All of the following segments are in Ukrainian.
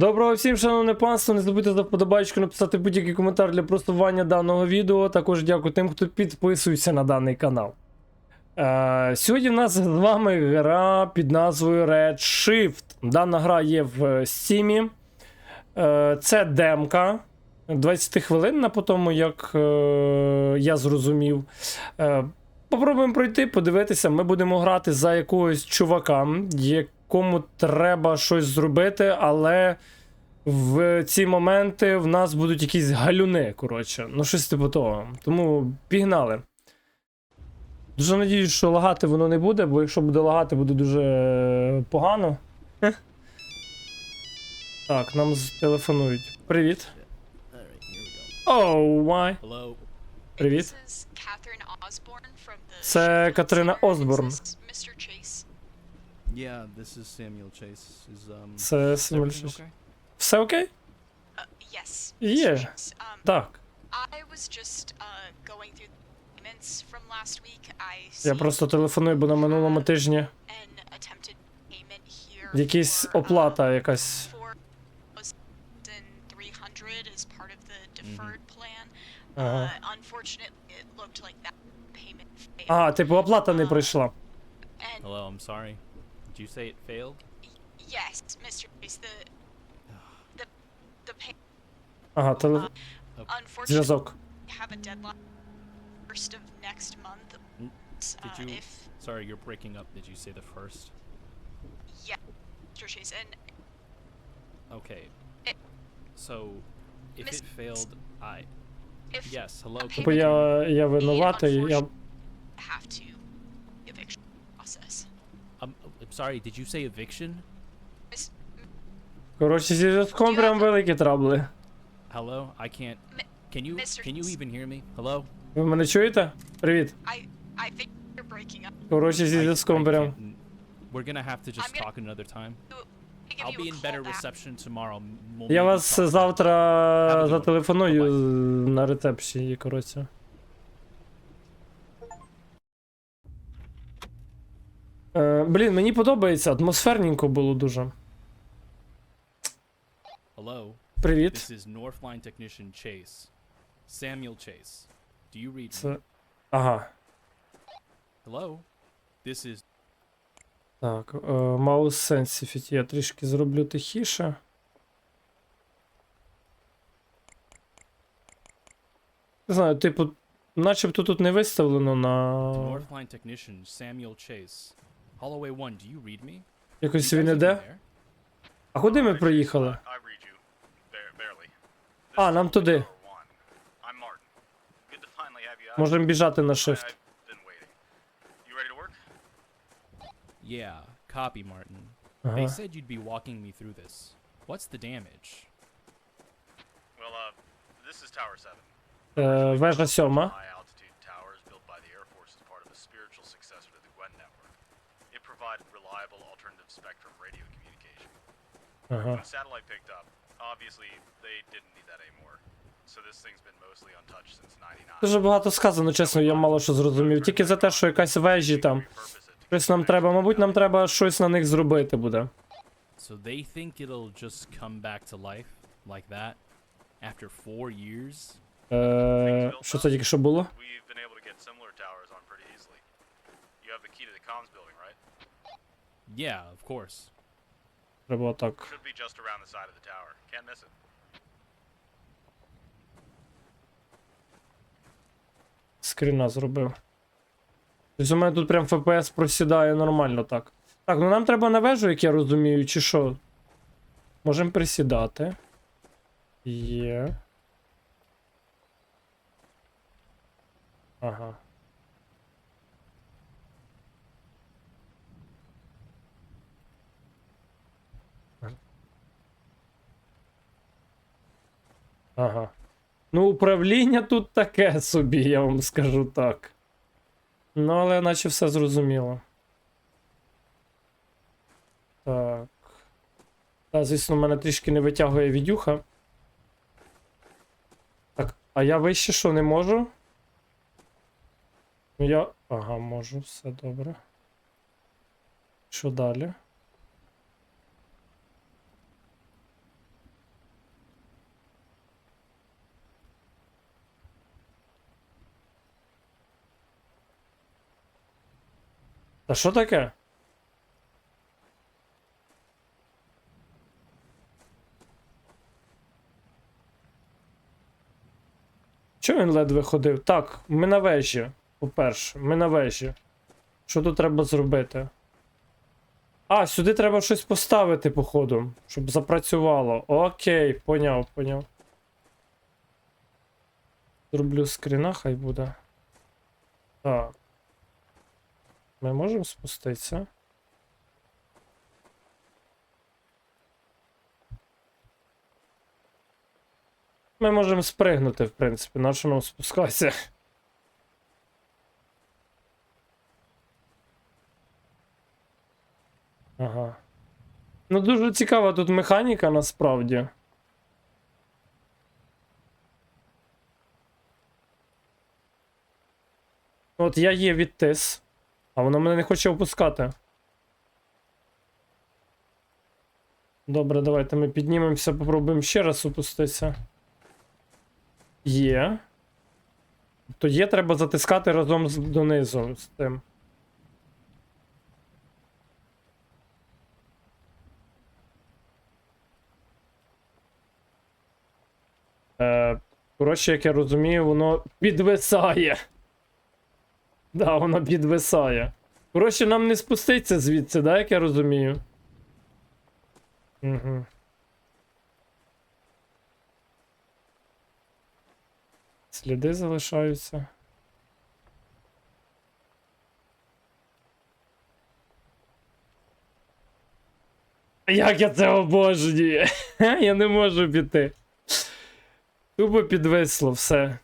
Доброго всім, шановне панство. Не забудьте за вподобайку написати будь-який коментар для просування даного відео. Також дякую тим, хто підписується на даний канал. Е, сьогодні в нас з вами гра під назвою Red Shift. Дана гра є в Steam. Е, це демка. 20 хвилин на по тому, як е, я зрозумів. Е, Попробуємо пройти, подивитися. Ми будемо грати за якогось чувака, якому треба щось зробити, але в ці моменти в нас будуть якісь галюни. Коротше, ну щось типу того. Тому пігнали. Дуже надіюсь, що лагати воно не буде, бо якщо буде лагати, буде дуже е, погано. Так, нам телефонують. Привіт. Оу, май. Привіт. Це Катерина Осборн. Chase. Yeah, this is Samuel Chase. Is um. Це everything Чейз. okay? Все окей? Uh, yes. Yeah. Mr. Um, Так. I was just uh, going through the payments from last week. I Я see просто телефоную, бо на минулому тижні an attempted payment here. якась for, uh, оплата якась. 4,300 as part of the deferred plan. Ага. Uh, unfortunately, it looked like that payment failed. А, типу, оплата не прийшла. and Hello, I'm sorry. Did you say it failed? yes, Mr. Chase, the the the pay. Ага, теле... Unfortunately, зв'язок. we have a deadline first of next month. Mm, Uh, Did you? if Sorry, you're breaking up. Did you say the first? yeah, Mr. Chase, and Okay. It- So, if Miss- it failed, I. if Yes. Hello. Okay. Типу я, я винуватий, я. have to eviction process. Um, I'm sorry. Did you say eviction? Коротше, зі зв'язком прям великі трабли. Hello. I can't. Can you? Can you even hear me? Hello. Ви мене чуєте? Привіт. I I think you're breaking up. Коротше, зі зв'язком прям. We're gonna have to just talk another time. I'll be in better reception tomorrow. Я вас завтра зателефоную на рецепції, коротше. Е, блін, мені подобається, атмосферненько було дуже. Hello. Привіт. This is Northline technician Chase. Samuel Chase. Do you read me? Це. Ага. Hello? This is Так, е, Mouse Sensitivity я трішки зроблю тихіше. Не знаю, типу, начебто тут не виставлено на. Northline technician Samuel Chase. Holloway 1, do you read me? Якось він іде. А куди ми проїхали? А, нам туди. Можемо біжати на shift. Yeah, copy, Martin. Ага. They said you'd be walking me through this. What's the damage? Well, uh, this is Tower 7. Е, вежа 7. Provided reliable alternative spectrum radio communication. Ага. When satellite picked up, obviously they didn't need that anymore. So this thing's been mostly untouched since 99. Дуже багато сказано, чесно, я мало що зрозумів. Тільки за те, що якась вежі там. Щось нам треба, мабуть, нам треба щось на них зробити буде. So they think it'll just come back to life like that after four years? Е, що це тільки що було? You have the key to the comms building, right? Yeah, of course. Треба отак. Should be just around the side of the tower. Can't miss it. Скріна зробив. Тобто у мене тут прям FPS просідає нормально так. Так, ну нам треба на вежу, як я розумію, чи що? Можемо присідати. Є. Ага. Ага. Ну, управління тут таке собі, я вам скажу так. Ну, але наче все зрозуміло. Так. Та, звісно, мене трішки не витягує відюха. Так, а я вище що не можу? Ну я. Ага, можу, все добре. Що далі? Та що таке? Чого він ледве ходив? Так, ми на вежі. По-перше, ми на вежі. Що тут треба зробити? А, сюди треба щось поставити, походу, щоб запрацювало. Окей, поняв, поняв. Зроблю скріна, хай буде. Так. Ми можемо спуститися? Ми можемо спригнути, в принципі, на що нам спускатися. Ага. Ну, дуже цікава тут механіка насправді. От я є відтис, а воно мене не хоче опускати. Добре, давайте ми піднімемося, попробуємо ще раз опуститися. Є. То є, треба затискати разом з донизу з тим. Е, коротше, як я розумію, воно підвисає. Да, воно підвисає. Коротше, нам не спуститься звідси, да, як я розумію. Угу. Сліди залишаються. Як я це обожнюю? Я не можу піти. Тупо підвисло все.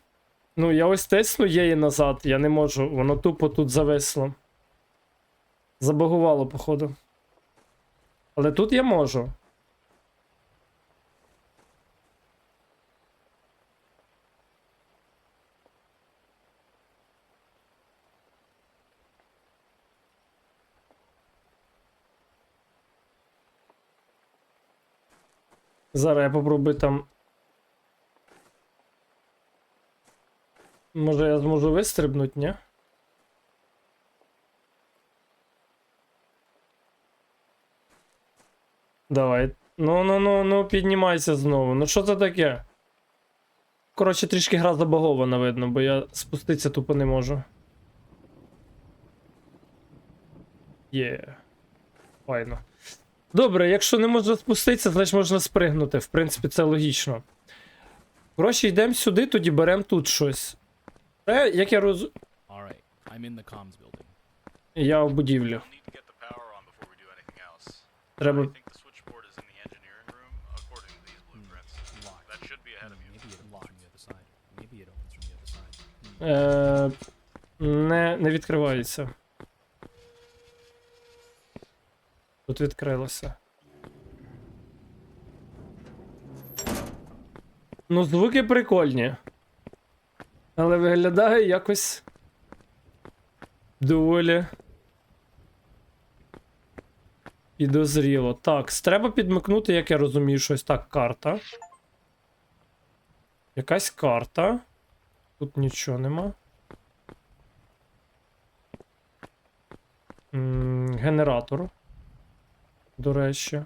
Ну, я ось тисну є і назад, я не можу, воно тупо тут зависло. Забагувало, походу. Але тут я можу. Зараз я попробую там. Може я зможу вистрибнути, ні? Давай. Ну, ну, ну, ну, піднімайся знову. Ну що це таке? Коротше, трішки гра забагована, видно, бо я спуститися тупо не можу. Є. Файно. Добре, якщо не можна спуститися, значить можна спригнути. В принципі, це логічно. Коротше, йдемо сюди, тоді беремо тут щось. Це, як я роз... Alright, I'm in the comms building. Я в будівлю. We'll need to get the power on before we do anything else. Треба. I think the switchboard is in the engineering room, according to these blueprints. Locked. That should be ahead of you. Maybe it opens from the other side. Maybe it opens from the other side. Hmm. Е, не, не відкривається. Тут відкрилося. Ну, звуки прикольні. Але виглядає якось. Доволі. Підозріло. Так, треба підмикнути, як я розумію, щось так, карта. Якась карта. Тут нічого нема. Генератор. До речі.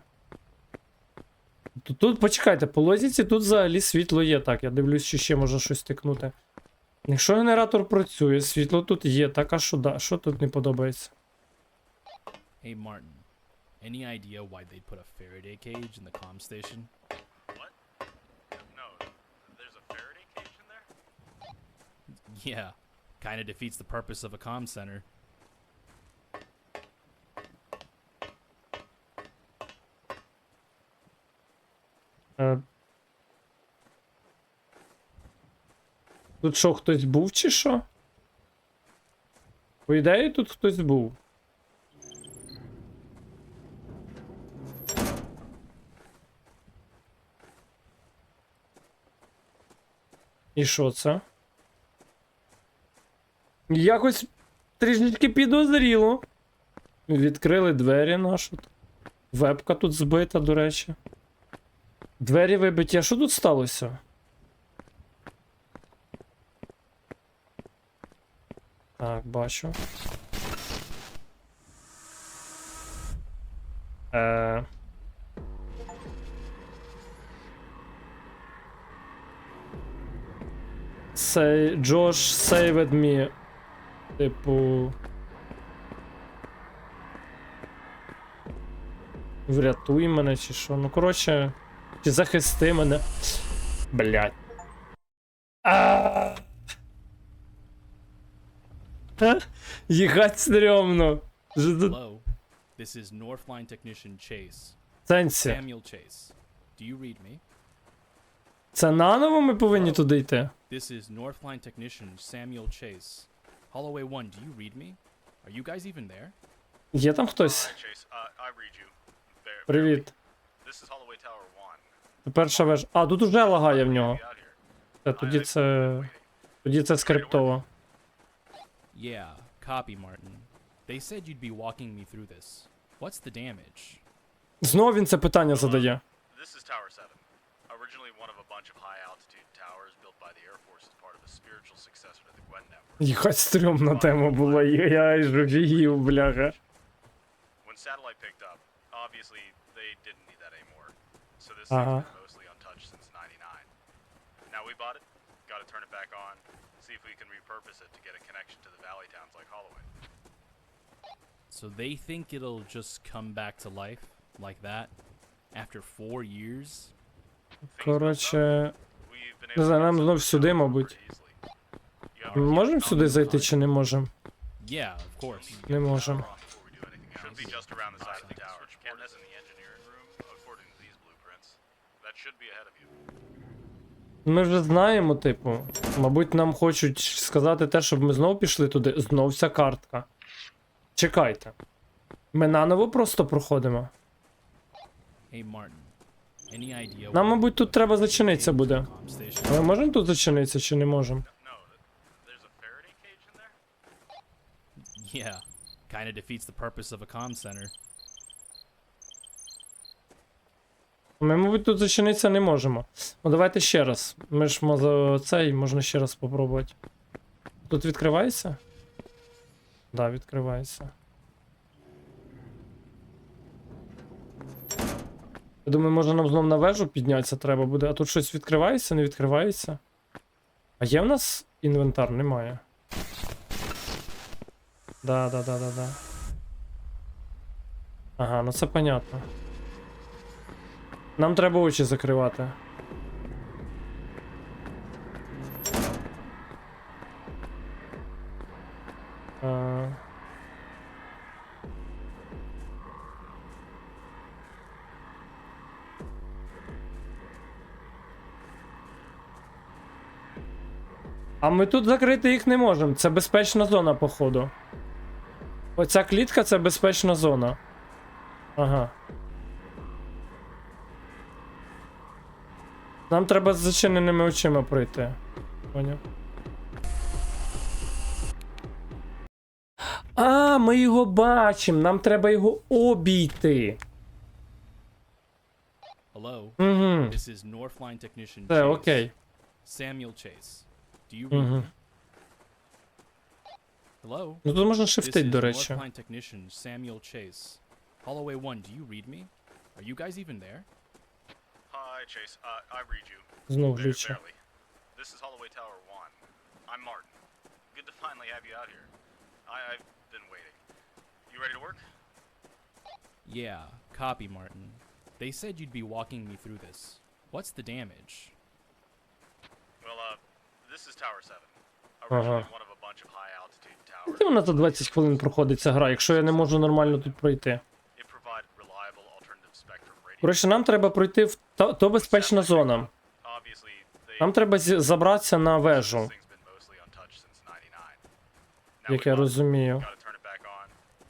Тут, тут почекайте, по лозіці тут взагалі світло є. Так, я дивлюсь, чи ще може щось тикнути. Якщо генератор працює, світло тут є, так а що да? Що тут не подобається? Hey Martin, any idea why they put a Faraday cage in the comm station? What? No, there's a Faraday cage in there? Yeah, kinda defeats the purpose of a comm center. Тут що, хтось був чи що? По ідеї, тут хтось був. І що це? Якось трішечки підозріло. Відкрили двері нашу. Вебка тут збита, до речі. Двері вибиті, а що тут сталося? Так, бачу. Е... Say, Josh saved me. Типу. Врятуй мене чи що. Ну, коротше. Чи захисти мене. Блять. Їхать стрьомно. Hello, this is Northline Technician Chase. сенсі. Samuel Chase. Do you read me? Це наново ми повинні туди йти. This is Northline Technician Samuel Chase. Holloway 1, do you read me? Are you guys even there? Є там хтось? Chase. Uh, I read you. Bear- Привіт. This is Holloway Tower 1. Перша вежа. А, тут уже лагає в нього. you out here? Та тоді це. Тоді це скриптово. Yeah, copy, Martin. They said you'd be walking me through this. What's the damage? Знову він це питання задає. This is Tower 7. Originally one of a bunch of high-altitude towers built by the Air Force as part of the spiritual successor to the Gwen network. Їхать стрьомна тема була. Я ж офігів, бляха. When satellite picked up, obviously they didn't need that anymore. So this Uh-huh. thing's been mostly untouched since 99. Now we bought it, gotta turn it back on, see if we can repurpose it to get a So they think it'll just come back to life like that after four years? Коротше. Не знаю, нам знов сюди, мабуть. Ми our можемо key сюди comm зайти чи не можемо? Yeah, of course. Не можемо. before we do anything else. Should be just around the side of the tower. Can't miss in the engineering room, according to these blueprints. That should be ahead of you. Ми вже знаємо, типу. Мабуть, нам хочуть сказати те, щоб ми знов пішли туди. Знов ця картка. Чекайте. Ми наново просто проходимо. Нам, мабуть, тут треба зачинитися буде. Ми можемо тут зачинитися чи не можемо? No, th- there's a Faraday cage in there? Yeah, kind of defeats the purpose of a comm center. Ми, мабуть, тут зачинитися не можемо. Ну давайте ще раз. Ми ж може цей, можна ще раз спробувати. Тут відкривається? Да, відкривається. Я думаю, може нам знов на вежу піднятися треба буде. А тут щось відкривається, не відкривається. А є в нас інвентар? Немає. Да, да, да, да, да. Ага, ну це понятно. Нам треба очі закривати. А... Ми тут закрити їх не можемо. Це безпечна зона, походу. Оця клітка це безпечна зона. Ага. Нам треба з зачиненими очима пройти. Поняв. А, ми його бачимо. Нам треба його обійти. Hello, Угу. this is Northline Technician Це Chase. окей. Samuel Chase. Do you read Угу. Hello? Ну тут можна This шифтить, is до речі. Northline Technician Samuel Chase. Holloway 1, do you read me? Are you guys even there? Hi, Chase. Uh, I read you. Знов Very глюче. barely. This is Holloway Tower 1. I'm Martin. Good to finally have you out here. I, I've been waiting. You ready to work? Yeah, copy, Martin. They said you'd be walking me through this. What's the damage? Well, uh, this is Tower 7. Originally one of a bunch of high-altitude towers. Скільки вона за 20 хвилин проходить ця гра, якщо я не можу нормально тут пройти? Коротше, нам треба пройти в то, то безпечна зона. Нам треба забратися на вежу, thing's been mostly untouched since 99. Now як я розумію. gotta turn it back on,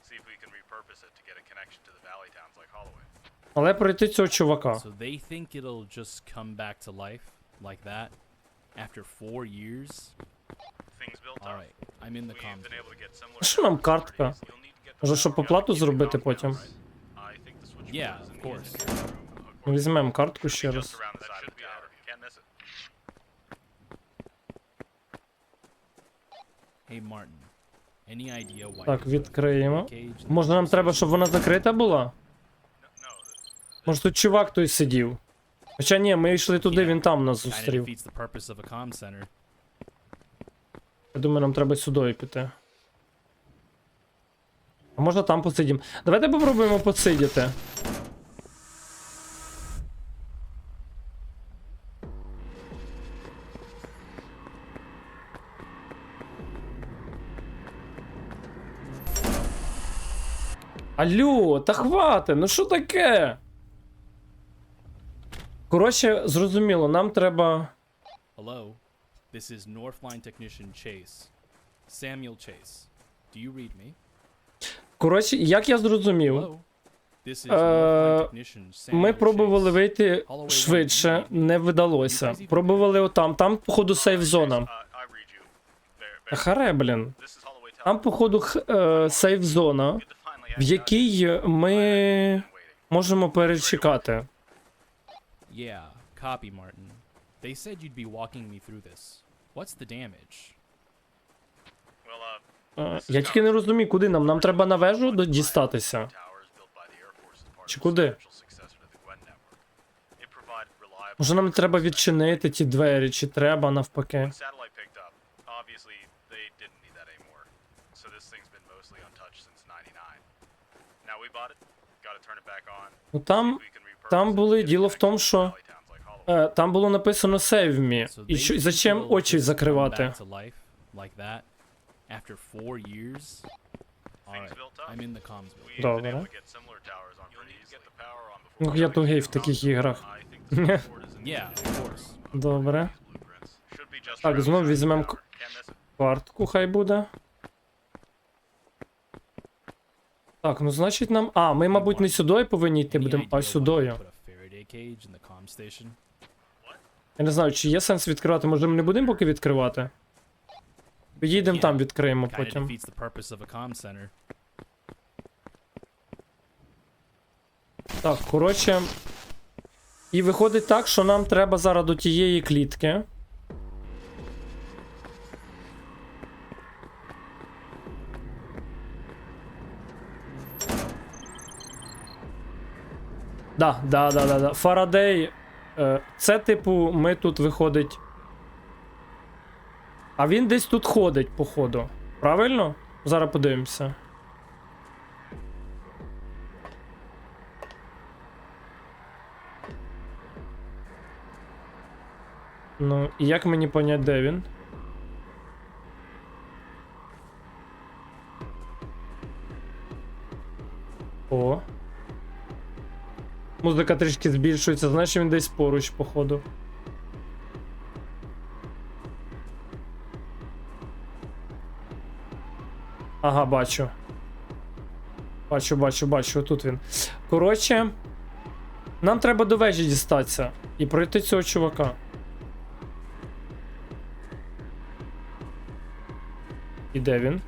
see if we can repurpose it to get a connection to the valley towns like Holloway. Але пройти цього чувака. So they think it'll just come back to life like that after four years? Things built up. Alright, I'm in the We've comm been center. able to get similar А що нам towers картка? properties. You'll need to get the Може, щоб power оплату out, keep the зробити comms потім? down, right? I think the switchboard Yeah, is in of the course. engineering room, according Візьмемо картку to- ще just раз. around the side of the tower. Can't miss it. Hey, Martin. Any idea why Так, there's a відкриємо. cage? Може нам треба, щоб вона закрита була? Може тут чувак той сидів. Хоча ні, ми йшли туди, він там нас зустрів. Я думаю, нам треба сюди піти. А можна там посидім. Давайте попробуємо посидіти. Алло, та хвати, ну що таке? Коротше, зрозуміло, нам треба. Hello, this is Northline technician Chase. Samuel Chase. Do you read me? Коротше, як я зрозумів, Е, Ми пробували вийти швидше, не вдалося. Пробували отам, там, походу, сейф зона. Uh. Харе, блін. Там, походу, х- е, сейф зона, в якій ми можемо перечекати. Yeah, copy, Martin. They said you'd be walking me through this. What's the damage? Well, uh, Е, Я тільки не розумію, куди нам. Нам треба на вежу до- дістатися. towers built by the Air Force as part Чи of the куди? potential successor to the Gwen network. It provided reliable Може нам треба відчинити ті двері, чи треба навпаки. Satellite picked up, obviously they didn't need that anymore. So this thing's been mostly untouched since 99. Now we bought it, gotta turn it back on. Ну там, we can там були діло в uh, тому, що е, там було написано Save Me. І що, зачем очі закривати? Добре. Ну, я тугий в таких іграх. Добре. Так, around знов the візьмемо. Картку хай буде. Так, ну значить нам. А, ми, мабуть, не сюди повинні йти будемо, а station? Я не знаю, чи є сенс відкривати. Може ми не будемо поки відкривати? Поїдемо там, відкриємо потім. Так, коротше. І виходить так, що нам треба зараз до тієї клітки. Да, да, да, да, да. Фарадей. Е, це, типу, ми тут виходить. А він десь тут ходить, походу. Правильно? Зараз подивимося. Ну, і як мені понять, де він? О. Музика трішки збільшується, значить він десь поруч, походу. Ага, бачу. Бачу, бачу, бачу, тут він. Коротше, нам треба до вежі дістатися і пройти цього чувака. І де він?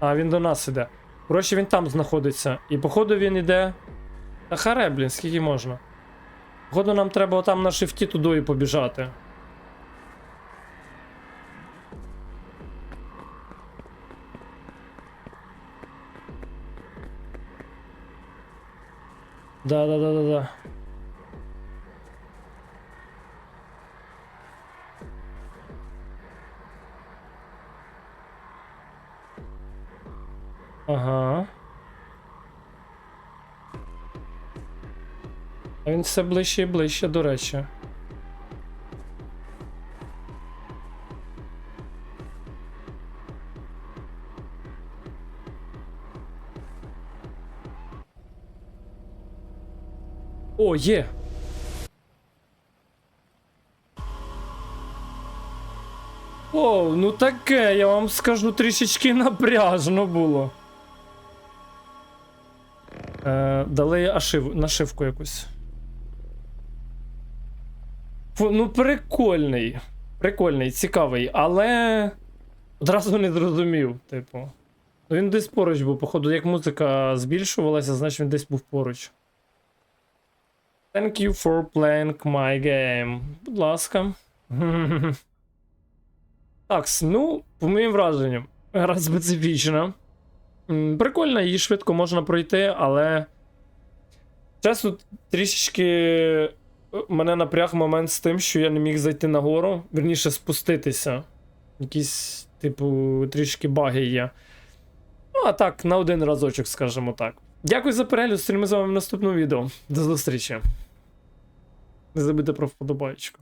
А, він до нас іде. Коротше, він там знаходиться. І походу він іде. Та харе, блін, скільки можна. Походу нам треба отам на шифті туди і побіжати. Да, він все ближче і ближче, до речі. О, є. О, ну таке, я вам скажу, трішечки напряжно було. Е, дали ашив, нашивку якусь. Ну, прикольний. Прикольний, цікавий, але одразу не зрозумів, типу. Ну він десь поруч був, походу, як музика збільшувалася, значить він десь був поруч. Thank you for playing my game. Будь ласка. Так, ну, по моїм враженням, Гра специфічна. М, Прикольно, її швидко можна пройти, але. Чесно, трішечки мене напряг момент з тим, що я не міг зайти на гору, вірніше спуститися. Якісь, типу, трішки баги є. Ну, а так, на один разочок, скажімо так. Дякую за перегляд, зустрінемося з вами в наступному відео. До зустрічі. Не забудьте про вподобайку.